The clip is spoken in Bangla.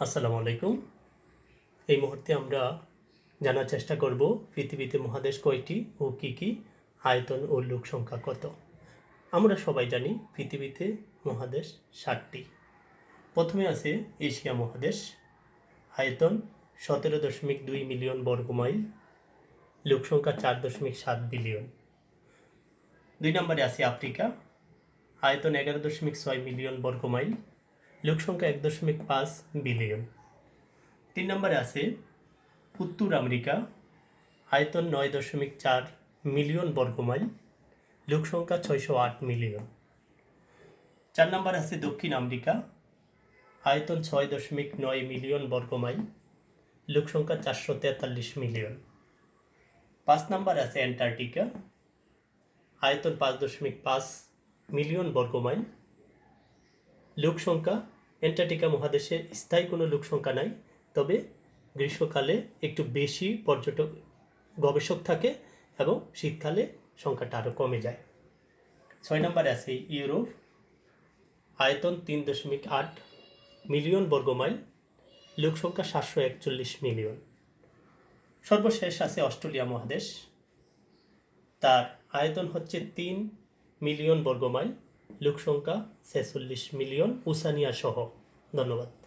আসসালামু আলাইকুম। এই মুহূর্তে আমরা জানার চেষ্টা করব পৃথিবীতে মহাদেশ কয়টি ও কি কি আয়তন ও লোক সংখ্যা কত। আমরা সবাই জানি পৃথিবীতে মহাদেশ ষাটটি। প্রথমে আছে এশিয়া মহাদেশ। আয়তন সতেরো দশমিক দুই মিলিয়ন বর্গমাইল লোক সংখ্যা চার দশমিক সাত বিলিয়ন। দুই নম্বরে আছে আফ্রিকা। আয়তন এগারো দশমিক ছয় মিলিয়ন বর্গমাইল লোক সংখ্যা এক দশমিক পাঁচ বিলিয়ন। তিন নম্বরে আছে, উত্তর আমেরিকা, আয়তন নয় দশমিক চার মিলিয়ন বর্গমাইল লোক সংখ্যা ছয়শো আট মিলিয়ন। চার নম্বর আছে, দক্ষিণ আমেরিকা, আয়তন ছয় দশমিক নয় মিলিয়ন বর্গমাইল লোক সংখ্যা চারশো তেতাল্লিশ মিলিয়ন। পাঁচ নম্বর আছে, অ্যান্টার্কটিকা, আয়তন পাঁচ দশমিক পাঁচ মিলিয়ন বর্গমাইল লোক সংখ্যা অ্যান্টার্কটিকা মহাদেশে স্থায়ী কোনো লোক সংখ্যা নাই, তবে গ্রীষ্মকালে একটু বেশি পর্যটক গবেষক থাকে এবং শীতকালে সংখ্যাটা আরও কমে যায়। ছয় নম্বরে আছে ইউরোপ। আয়তন তিন দশমিক আট মিলিয়ন বর্গমাইল লোক সংখ্যা সাতশো একচল্লিশ মিলিয়ন। সর্বশেষ আছে অস্ট্রেলিয়া মহাদেশ। তার আয়তন হচ্ছে তিন মিলিয়ন বর্গমাইল লোক সংখ্যা ছেচল্লিশ মিলিয়ন উসানিয়া সহ। ধন্যবাদ।